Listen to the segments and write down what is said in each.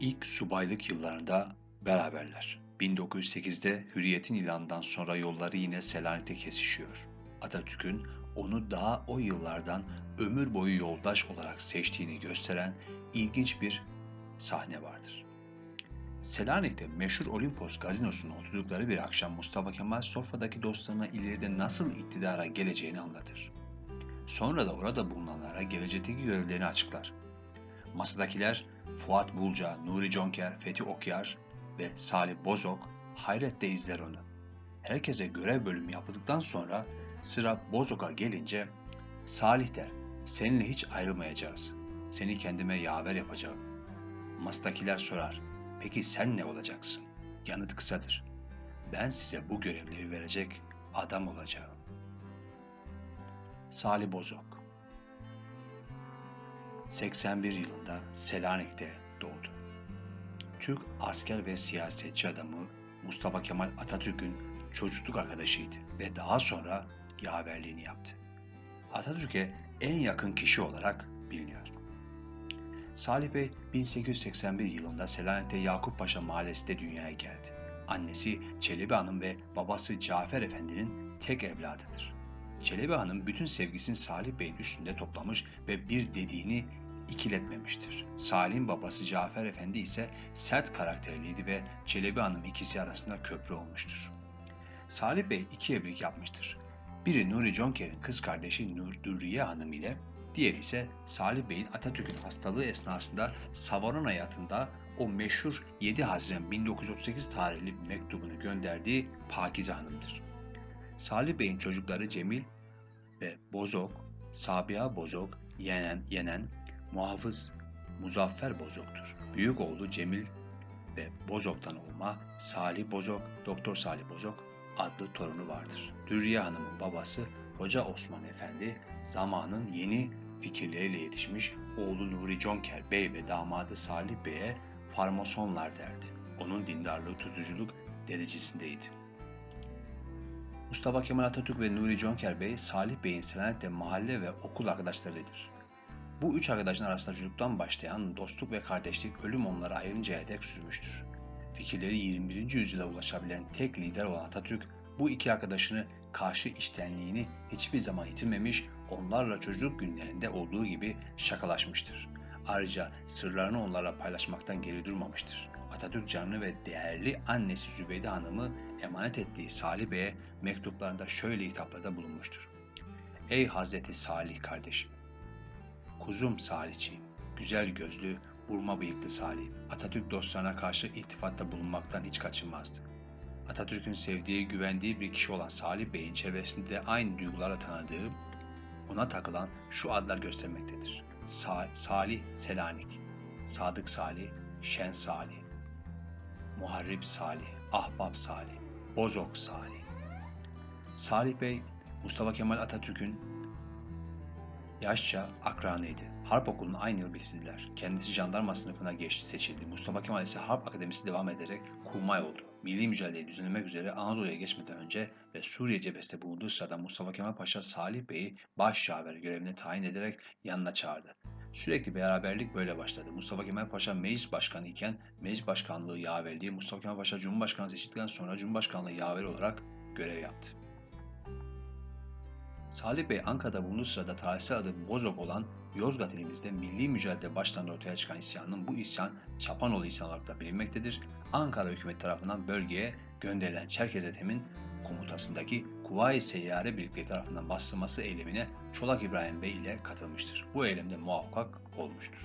İlk subaylık yıllarında beraberler. 1908'de Hürriyet'in ilanından sonra yolları yine Selanik'te kesişiyor. Atatürk'ün onu daha o yıllardan ömür boyu yoldaş olarak seçtiğini gösteren ilginç bir sahne vardır. Selanik'te meşhur Olimpos gazinosuna oturdukları bir akşam Mustafa Kemal sofradaki dostlarına ileride nasıl iktidara geleceğini anlatır. Sonra da orada bulunanlara gelecekteki görevlerini açıklar. Masadakiler Fuat Bulca, Nuri Conker, Fethi Okyar ve Salih Bozok hayretle izler onu. Herkese görev bölümü yapıldıktan sonra sıra Bozok'a gelince Salih der, seninle hiç ayrılmayacağız. Seni kendime yaver yapacağım. Masadakiler sorar, peki sen ne olacaksın? Yanıt kısadır. Ben size bu görevleri verecek adam olacağım. Salih Bozok 81 yılında Selanik'te doğdu. Türk asker ve siyasetçi adamı Mustafa Kemal Atatürk'ün çocukluk arkadaşıydı ve daha sonra yaverliğini yaptı. Atatürk'e en yakın kişi olarak biliniyor. Salih Bey 1881 yılında Selanik'te Yakup Paşa mahallesinde dünyaya geldi. Annesi Çelebi Hanım ve babası Cafer Efendi'nin tek evladıdır. Çelebi Hanım bütün sevgisini Salih Bey'in üstünde toplamış ve bir dediğini ikiletmemiştir. Salih'in babası Cafer Efendi ise sert karakterliydi ve Çelebi Hanım ikisi arasında köprü olmuştur. Salih Bey iki evlilik yapmıştır. Biri Nuri Conker'in kız kardeşi Nur Dürriye Hanım ile diğeri ise Salih Bey'in Atatürk'ün hastalığı esnasında Savaron hayatında o meşhur 7 Haziran 1938 tarihli mektubunu gönderdiği Pakize Hanım'dır. Salih Bey'in çocukları Cemil ve Bozok, Sabiha Bozok, Yenen, Yenen, Muhafız Muzaffer Bozok'tur. Büyük oğlu Cemil ve Bozok'tan olma Salih Bozok, Doktor Salih Bozok adlı torunu vardır. Dürriye Hanım'ın babası Hoca Osman Efendi zamanın yeni fikirleriyle yetişmiş oğlu Nuri Conker Bey ve damadı Salih Bey'e farmasonlar derdi. Onun dindarlığı tutuculuk derecesindeydi. Mustafa Kemal Atatürk ve Nuri Conker Bey, Salih Bey'in Selanik'te mahalle ve okul arkadaşlarıdır. Bu üç arkadaşın arasında çocuktan başlayan dostluk ve kardeşlik ölüm onları ayrıncaya dek sürmüştür. Fikirleri 21. yüzyıla ulaşabilen tek lider olan Atatürk, bu iki arkadaşını karşı içtenliğini hiçbir zaman yitirmemiş, onlarla çocukluk günlerinde olduğu gibi şakalaşmıştır. Ayrıca sırlarını onlarla paylaşmaktan geri durmamıştır. Atatürk canlı ve değerli annesi Zübeyde Hanım'ı emanet ettiği Salih Bey'e mektuplarında şöyle hitaplarda bulunmuştur. Ey Hazreti Salih kardeşim! Kuzum Salihçiğim, güzel gözlü, burma bıyıklı Salih, Atatürk dostlarına karşı iltifatta bulunmaktan hiç kaçınmazdı. Atatürk'ün sevdiği, güvendiği bir kişi olan Salih Bey'in çevresinde de aynı duygularla tanıdığı, ona takılan şu adlar göstermektedir. Sa- Salih Selanik, Sadık Salih, Şen Salih, Muharrip Salih, Ahbap Salih, Bozok Salih. Salih Bey, Mustafa Kemal Atatürk'ün yaşça akranıydı. Harp okulunu aynı yıl bitirdiler. Kendisi jandarma sınıfına geçti, seçildi. Mustafa Kemal ise Harp Akademisi devam ederek kurmay oldu. Milli mücadeleyi düzenlemek üzere Anadolu'ya geçmeden önce ve Suriye cephesinde bulunduğu sırada Mustafa Kemal Paşa Salih Bey'i başşaver görevine tayin ederek yanına çağırdı. Sürekli beraberlik böyle başladı. Mustafa Kemal Paşa meclis başkanı iken meclis başkanlığı yaverliği, Mustafa Kemal Paşa Cumhurbaşkanı seçildikten sonra Cumhurbaşkanlığı yaveri olarak görev yaptı. Salih Bey Ankara'da bulunduğu sırada tarihsel adı Bozok olan Yozgat ilimizde milli mücadele başlarında ortaya çıkan isyanın bu isyan Çapanoğlu isyanı olarak da bilinmektedir. Ankara hükümeti tarafından bölgeye gönderilen Çerkez Ethem'in komutasındaki Kuvayi Seyyare Birlikleri tarafından bastırması eylemine Çolak İbrahim Bey ile katılmıştır. Bu eylemde muvaffak olmuştur.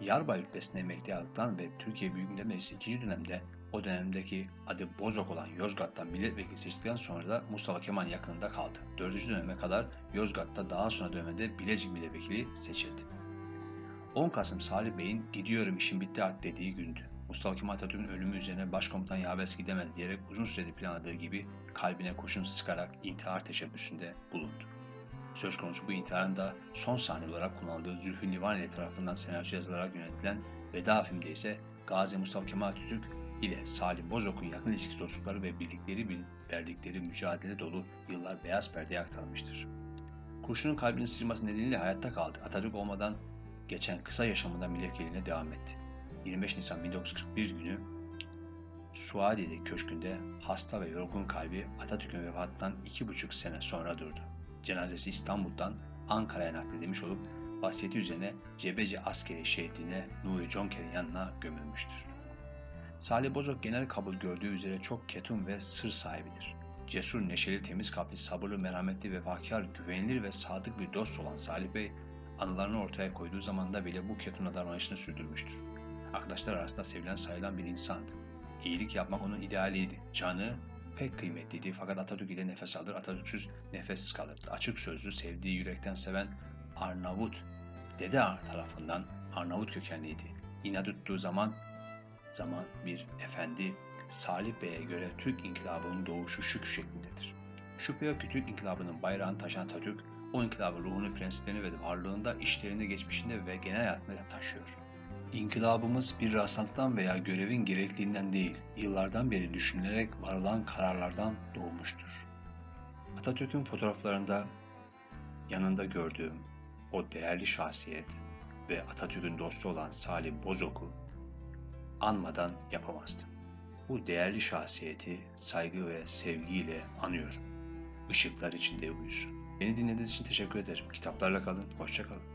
Yarbay rütbesine emekli aldıktan ve Türkiye Büyük Millet Meclisi 2. dönemde o dönemdeki adı Bozok olan Yozgat'tan milletvekili seçtikten sonra da Mustafa Kemal yakınında kaldı. 4. döneme kadar Yozgat'ta daha sonra dönemde Bilecik milletvekili seçildi. 10 Kasım Salih Bey'in gidiyorum işim bitti artık dediği gündü. Mustafa Kemal Atatürk'ün ölümü üzerine başkomutan Yabes gidemez diyerek uzun süredir planladığı gibi kalbine kurşun sıkarak intihar teşebbüsünde bulundu. Söz konusu bu intiharın da son sahne olarak kullanıldığı Zülfü Livaneli tarafından senaryo yazılarak yönetilen Veda filmde ise Gazi Mustafa Kemal Atatürk ile Salih Bozok'un yakın ilişkisi dostlukları ve birlikleri verdikleri mücadele dolu yıllar beyaz perdeye aktarılmıştır. Kurşunun kalbini sıyırması nedeniyle hayatta kaldı. Atatürk olmadan geçen kısa yaşamında milletvekiliğine devam etti. 25 Nisan 1941 günü Suadiye Köşkü'nde hasta ve yorgun kalbi Atatürk'ün vefatından iki buçuk sene sonra durdu. Cenazesi İstanbul'dan Ankara'ya nakledilmiş olup vasiyeti üzerine Cebeci Askeri Şehitliğine Nuri Conker'in yanına gömülmüştür. Salih Bozok genel kabul gördüğü üzere çok ketum ve sır sahibidir. Cesur, neşeli, temiz kalpli, sabırlı, merhametli, vefakar, güvenilir ve sadık bir dost olan Salih Bey, anılarını ortaya koyduğu zamanda bile bu ketumla davranışını sürdürmüştür. Arkadaşlar arasında sevilen sayılan bir insandı. İyilik yapmak onun idealiydi. Canı pek kıymetliydi fakat Atatürk ile nefes alır, Atatürk'süz nefessiz kalırdı. Açık sözlü, sevdiği yürekten seven Arnavut, dede tarafından Arnavut kökenliydi. İnat tuttuğu zaman zaman bir efendi Salih Bey'e göre Türk İnkılabı'nın doğuşu şük şeklindedir. Şüphe yok ki Türk İnkılabı'nın bayrağını taşıyan Atatürk, o inkılabın ruhunu, prensiplerini ve varlığında, işlerinde, geçmişinde ve genel hayatında taşıyor. İnkılabımız bir rastlantıdan veya görevin gerekliliğinden değil, yıllardan beri düşünülerek varılan kararlardan doğmuştur. Atatürk'ün fotoğraflarında yanında gördüğüm o değerli şahsiyet ve Atatürk'ün dostu olan Salih Bozok'u anmadan yapamazdım. Bu değerli şahsiyeti saygı ve sevgiyle anıyorum. Işıklar içinde uyusun. Beni dinlediğiniz için teşekkür ederim. Kitaplarla kalın, hoşça kalın.